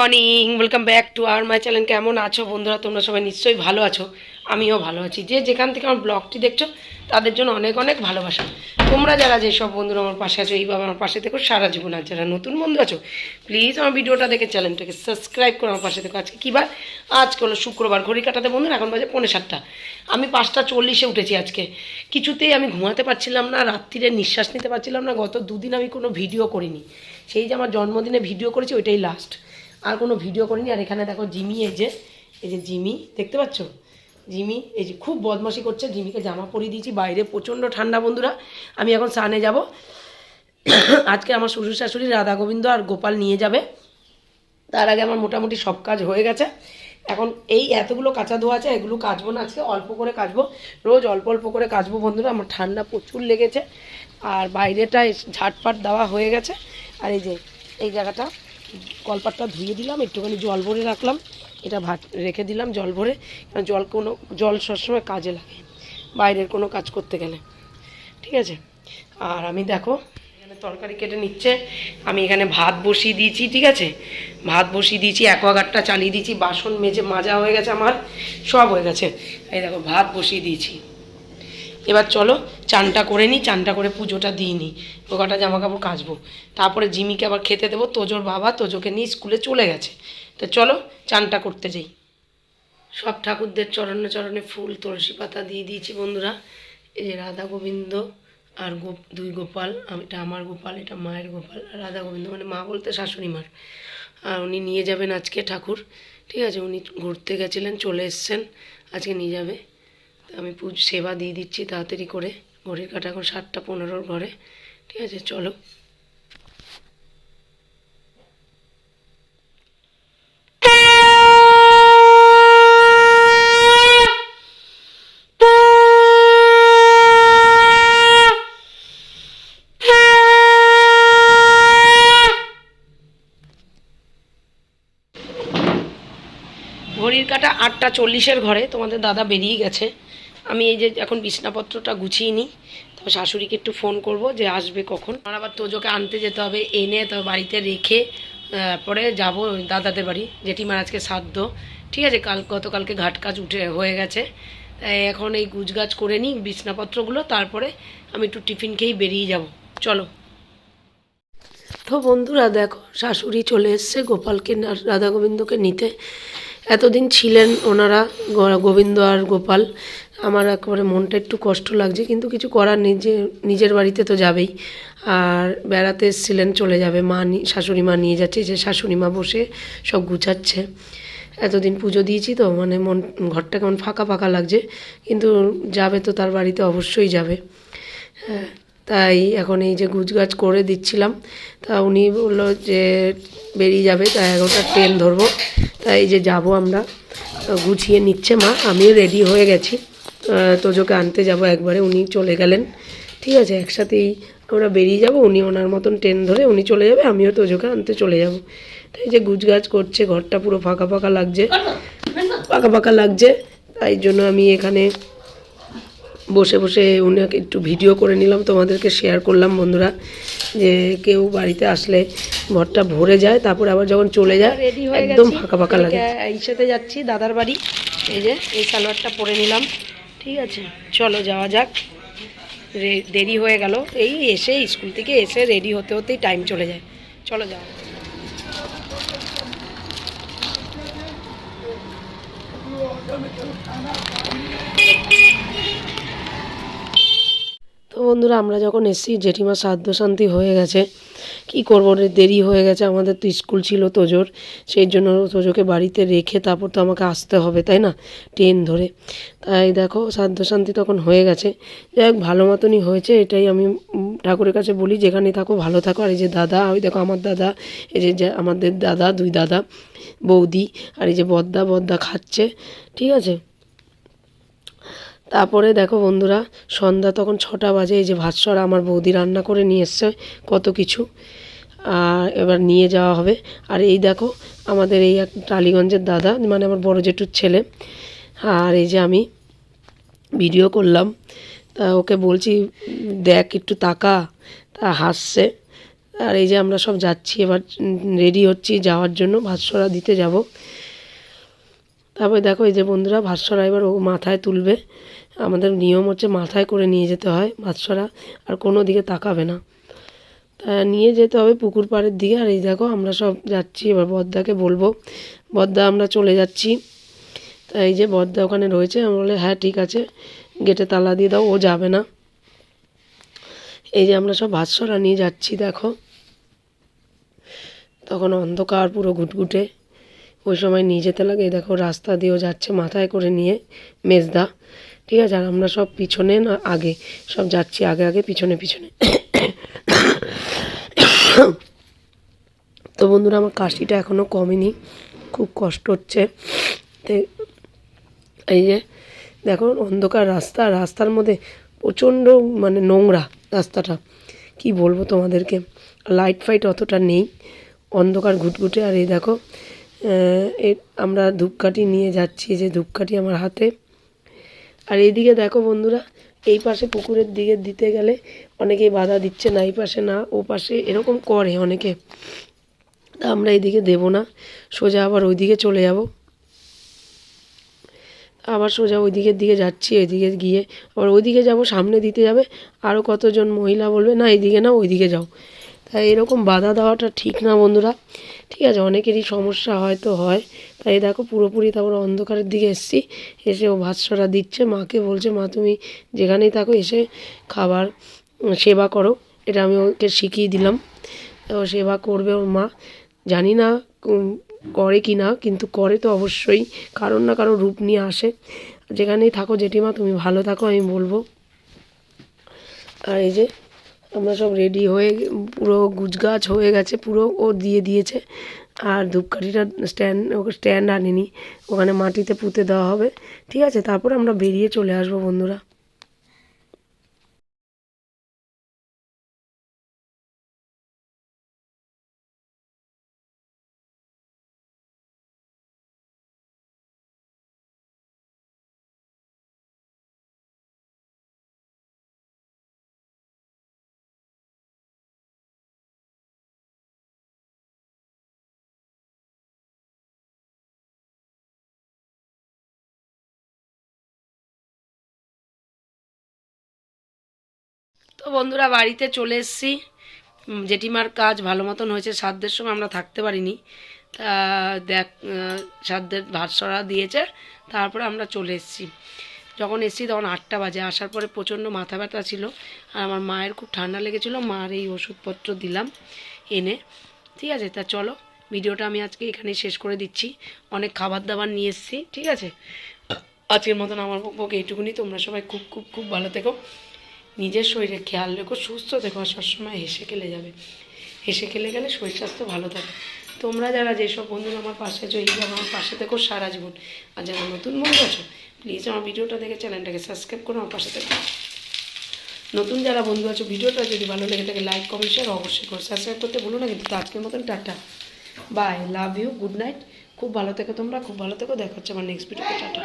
Morning welcome back to R my channel কেমন আছো বন্ধুরা? তোমরা সবাই নিশ্চয়ই ভালো আছো। আমিও ভালো আছি। যে যেখান থেকে আমার ব্লগটি দেখছ, তাদের জন্য অনেক অনেক ভালোবাসা। তোমরা যারা যেসব বন্ধুরা আমার পাশে আছো, এইভাবে আমার পাশে থেকো, সারা জীবন আর যারা নতুন বন্ধু আছো প্লিজ আমার ভিডিওটা দেখে চ্যানেলটাকে সাবস্ক্রাইব করো আমার পাশে থেকো। আজকে কী বার? আজকে হলো শুক্রবার, ঘড়ি কাটাতে বন্ধুরা, এখন বাজে পৌনে সাতটা। আমি পাঁচটা চল্লিশে উঠেছি আজকে। কিছুতেই আমি ঘুমাতে পারছিলাম না, রাত্রিরে নিঃশ্বাস নিতে পারছিলাম না। গত দুদিন আমি কোনো ভিডিও করিনি। সেই যে আমার জন্মদিনে ভিডিও করেছি, ওইটাই লাস্ট আর কোনো ভিডিও করিনি। আর এখানে দেখো জিমি, এই যে এই যে জিমি, দেখতে পাচ্ছ? জিমি, এই যে খুব বদমাশি করছে। জিমিকে জামা পরিয়ে দিয়েছি বাইরে। প্রচণ্ড ঠান্ডা, বন্ধুরা। আমি এখন সানে যাব। আজকে আমার শ্বশুর শাশুড়ি রাধা গোবিন্দ আর গোপাল নিয়ে যাবে। তার আগে আমার মোটামুটি সব কাজ হয়ে গেছে। এখন এই এতগুলো কাঁচা ধোয়া আছে, এগুলো কাচবো না আজকে, অল্প করে কাচবো। রোজ অল্প অল্প করে কাচবো, বন্ধুরা। আমার ঠান্ডা প্রচুর লেগেছে। আর বাইরেটা ঝাটপাট দেওয়া হয়ে গেছে। আর এই যে, এই জায়গাটা কলপাটটা ধুয়ে দিলাম, একটুখানি জল ভরে রাখলাম। এটা ভাত, রেখে দিলাম জল ভরে, কারণ জল কোনো, জল সবসময় কাজে লাগে, বাইরের কোনো কাজ করতে গেলে। ঠিক আছে? আর আমি দেখো, এখানে তরকারি কেটে নিচ্ছে। আমি এখানে ভাত বসিয়ে দিয়েছি, ঠিক আছে? ভাত বসিয়ে দিয়েছি, অ্যাকোয়াগার্ডটা চালিয়ে দিয়েছি, বাসন মেজে মাজা হয়ে গেছে আমার, সব হয়ে গেছে। এই দেখো, ভাত বসিয়ে দিয়েছি। এবার চলো চানটা করে নিই চানটা করে পুজোটা দিই নিই ও কটা জামা কাপড় কাচবো। তারপরে জিমিকে আবার খেতে দেবো। তোজোর বাবা তোজোকে নিয়ে স্কুলে চলে গেছে। তো চলো চানটা করতে যাই। সব ঠাকুরদের চরণে চরণে ফুল, তুলসী পাতা দিয়ে দিয়েছি বন্ধুরা। এই যে রাধা গোবিন্দ আর গো, দুই গোপাল এটা আমার গোপাল, এটা মায়ের গোপাল। আর রাধা গোবিন্দ মানে মা বলতে শাশুড়ি মার। আর উনি নিয়ে যাবেন আজকে ঠাকুর। ঠিক আছে, উনি ঘুরতে গেছিলেন, চলে এসছেন। আজকে নিয়ে যাবে। আমি পুজ সেবা দিয়ে দিচ্ছি তাড়াতাড়ি করে। ঘড়ির কাটা এখন সাতটা পনেরোর ঘরে। ঠিক আছে, চলো। ঘড়ির কাটা আটটা চল্লিশের ঘরে। তোমাদের দাদা বেরিয়ে গেছে। আমি এই যে এখন বিছনাপত্রটা গুছিয়ে নিই, তো শাশুড়িকে একটু ফোন করব যে আসবে কখন। আমার আবার তোজোকে আনতে যেতে হবে, এনে তো বাড়িতে রেখে পরে যাব দাদাদের বাড়ি। জেঠিমার আজকে সাধ্য। ঠিক আছে, কাল গতকালকে ঘাট কাজ উঠে হয়ে গেছে। এখন এই গুজগাছ করে নিই বিছনাপত্রগুলো, তারপরে আমি একটু টিফিন খেয়েই বেরিয়ে যাব। চলো। তো বন্ধুরা দেখো, শাশুড়ি চলে এসছে গোপালকে রাধা গোবিন্দকে নিতে। এতদিন ছিলেন ওনারা গোবিন্দ আর গোপাল। আমার একেবারে মনটা একটু কষ্ট লাগছে, কিন্তু কিছু করার নেই, যে নিজের বাড়িতে তো যাবেই। আর বেড়াতে এসেছিলেন, চলে যাবে, মা শাশুড়ি মা নিয়ে যাচ্ছে যে শাশুড়ি মা বসে সব গুছাচ্ছে। এতদিন পুজো দিয়েছি তো মানে মন, ঘরটা কেমন ফাঁকা ফাঁকা লাগছে, কিন্তু যাবে তো তার বাড়িতে অবশ্যই যাবে। হ্যাঁ তাই এখন এই যে গুজগাছ করে দিচ্ছিলাম, তা উনি বলল যে বেরিয়ে যাবে তাই এগারোটা ট্রেন ধরবো তাই যে যাব আমরা। গুছিয়ে নিচ্ছে মা, আমিও রেডি হয়ে গেছি। তোজোকে আনতে যাব একবারে উনি চলে গেলেন। ঠিক আছে একসাথেই আমরা বেরিয়ে যাব উনি ওনার মতন ট্রেন ধরে উনি চলে যাবে আমিও তোজোকে আনতে চলে যাব। তাই যে গুজগাছ করছে ঘরটা পুরো ফাঁকা ফাঁকা লাগছে ফাঁকা ফাঁকা লাগছে তাই জন্য আমি এখানে বসে বসে উনাকে একটু ভিডিও করে নিলাম তোমাদেরকে শেয়ার করলাম বন্ধুরা যে কেউ বাড়িতে আসলে ঘরটা ভরে যায় তারপর আবার যখন চলে যায় একদম ফাঁকা ফাঁকা লাগে। এই সাথে যাচ্ছি দাদার বাড়ি এই যে এই সালোয়ারটা পরে নিলাম। ঠিক আছে, চলো যাওয়া যাক। দেরি হয়ে গেল। এই এসে স্কুল থেকে এসে রেডি হতে হতেই টাইম চলে যায়। চলো যাও বন্ধুরা, আমরা যখন এসেছি, জেঠিমা সাধ্য শান্তি হয়ে গেছে। কি করব দেরি হয়ে গেছে, আমাদের তো স্কুল ছিল তোজোর। সেই জন্য তোজোকে বাড়িতে রেখে তারপর তো আমাকে আসতে হবে, তাই না? ট্রেন ধরে। তাই দেখো সাধ্য শান্তি তখন হয়ে গেছে। যাই হোক, ভালো মতনই হয়েছে, এটাই আমি ঠাকুরের কাছে বলি, যেখানে থাকো, ভালো থাকো। আর এই যে দাদা, ওই দেখো আমার দাদা, এই যে, আমাদের দাদা, দুই দাদা, বৌদি, আর এই যে বদ্দা বদ্দা খাচ্ছে, ঠিক আছে? তারপরে দেখো বন্ধুরা, সন্ধ্যা তখন ছটা বাজে, এই যে ভাস্বর আমার বৌদি রান্না করে নিয়ে এসছে কত কিছু। আর এবার নিয়ে যাওয়া হবে। আর এই দেখো, আমাদের এই এক টালিগঞ্জের দাদা মানে আমার বড় জেঠুর ছেলে। আর এই যে আমি ভিডিও করলাম। তা ওকে বলছি, দেখ, একটু তাকা। তা হাসছে। আর এই যে আমরা সব যাচ্ছি, এবার রেডি হচ্ছি যাওয়ার জন্য, ভাস্বরা দিতে যাব। তারপরে দেখো এই যে বন্ধুরা, ভাস্বরা এবার ও মাথায় তুলবে। আমাদের নিয়ম হচ্ছে মাথায় করে নিয়ে যেতে হয় ভাস্বরা আর কোনো দিকে তাকাবে না। তা নিয়ে যেতে হবে পুকুর পাড়ের দিকে, আর এই দেখো আমরা সব যাচ্ছি। এবার বদ্দাকে বলব, বদ্দা আমরা চলে যাচ্ছি। তা এই যে বদ্দা ওখানে রয়েছে, আমি বলে হ্যাঁ ঠিক আছে, গেটে তালা দিয়ে দাও, ও যাবে না। এই যে আমরা সব ভাস্বরা নিয়ে যাচ্ছি, দেখো। তখন অন্ধকার পুরো ঘুটঘুটে। ওই সময় নিয়ে যেতে লাগে দেখো রাস্তা দিয়েও যাচ্ছে মাথায় করে নিয়ে মেজদা। ঠিক আছে, আর আমরা সব পিছনে না, আগে, সব যাচ্ছি আগে আগে, পিছনে পিছনে। তো বন্ধুরা, আমার কাশিটা এখনও কমেনি, খুব কষ্ট হচ্ছে। এই যে, দেখো, অন্ধকার রাস্তা, রাস্তার মধ্যে প্রচণ্ড মানে নোংরা রাস্তাটা। কি বলব তোমাদেরকে? লাইট ফাইট অতটা নেই, অন্ধকার ঘুটঘুটে। আর এই দেখো আমরা ধূপকাঠি নিয়ে যাচ্ছি, যে ধূপকাঠি আমার হাতে। আর এইদিকে দেখো বন্ধুরা, এই পাশে পুকুরের দিকে দিতে গেলে অনেকেই বাধা দিচ্ছে না, এই পাশে না, ও পাশে এরকম করে অনেকে। তা আমরা এইদিকে দেবো না, সোজা আবার ওইদিকে চলে যাব। আবার সোজা ওই দিকের দিকে যাচ্ছি ওইদিকে গিয়ে আবার ওইদিকে যাব, সামনে দিতে যাবে আরও কতজন মহিলা বলবে, না, এইদিকে না, ওইদিকে যাও। তাই এরকম বাধা দেওয়াটা ঠিক না বন্ধুরা। ঠিক আছে, অনেকেরই সমস্যা হয়তো হয়। তাই দেখো, পুরোপুরি তারপর অন্ধকারের দিকে এসছি। এসে ও ভাতসরা দিচ্ছে। মাকে বলছে, মা, তুমি যেখানেই থাকো, এসে খাবার সেবা করো। এটা আমি ওকে শিখিয়ে দিলাম। ও সেবা করবে ওর মা। জানি না করে কি না, কিন্তু করে তো অবশ্যই। কারোর না কারও রূপ নিয়ে আসে। যেখানেই থাকো জেঠিমা, তুমি ভালো থাকো, আমি বলব। আর এই যে আমরা সব রেডি হয়ে পুরো গুজগাছ হয়ে গেছে, পুরো ও দিয়ে দিয়েছে। আর ধূপকাঠিটা স্ট্যান্ড ওকে স্ট্যান্ড আনিনি, ওখানে মাটিতে পুঁতে দেওয়া হবে। ঠিক আছে, তারপর আমরা বেরিয়ে চলে আসব বন্ধুরা। তো বন্ধুরা, বাড়িতে চলে এসেছি। জেঠিমার কাজ ভালো মতন হয়েছে, সাধ্যের সময় আমরা থাকতে পারিনি। তা দেখ সাধ্যের ভাত সরা দিয়েছে, তারপরে আমরা চলে এসেছি। যখন এসেছি তখন আটটা বাজে, আসার পরে প্রচণ্ড মাথা ব্যথা ছিল, আর আমার মায়ের খুব ঠান্ডা লেগেছিলো, মার এই ওষুধপত্র দিলাম এনে। ঠিক আছে, তা চলো, ভিডিওটা আমি আজকে এখানেই শেষ করে দিচ্ছি। অনেক খাবার দাবার নিয়ে এসেছি, ঠিক আছে? আজকের মতন আমার পক্ষে এইটুকুনি। তোমরা সবাই খুব খুব খুব ভালো থেকো। নিজের শরীরে খেয়াল রেখো, সুস্থ থেকো সবসময় হেসে খেলে যাবে। হেসে খেলে গেলে শরীর স্বাস্থ্য ভালো থাকে। তোমরা যারা যেসব বন্ধুরা আমার পাশে আছো এইভাবে আমার পাশে থেকো সারা জীবন। আর যারা নতুন বন্ধু আছো প্লিজ আমার ভিডিওটা দেখে চ্যানেলটাকে সাবস্ক্রাইব করো আমার পাশে থেকো। নতুন যারা বন্ধু আছো, ভিডিওটা যদি ভালো লেগে থাকে লাইক কমেন্ট শেয়ার অবশ্যই করো। সাবস্ক্রাইব করতে ভুলো না, কিন্তু আজকের মতন tata. Bye love you good night খুব ভালো থেকো তোমরা, খুব ভালো থেকো। দেখা হচ্ছে আমার নেক্সট ভিডিওতে টাটা।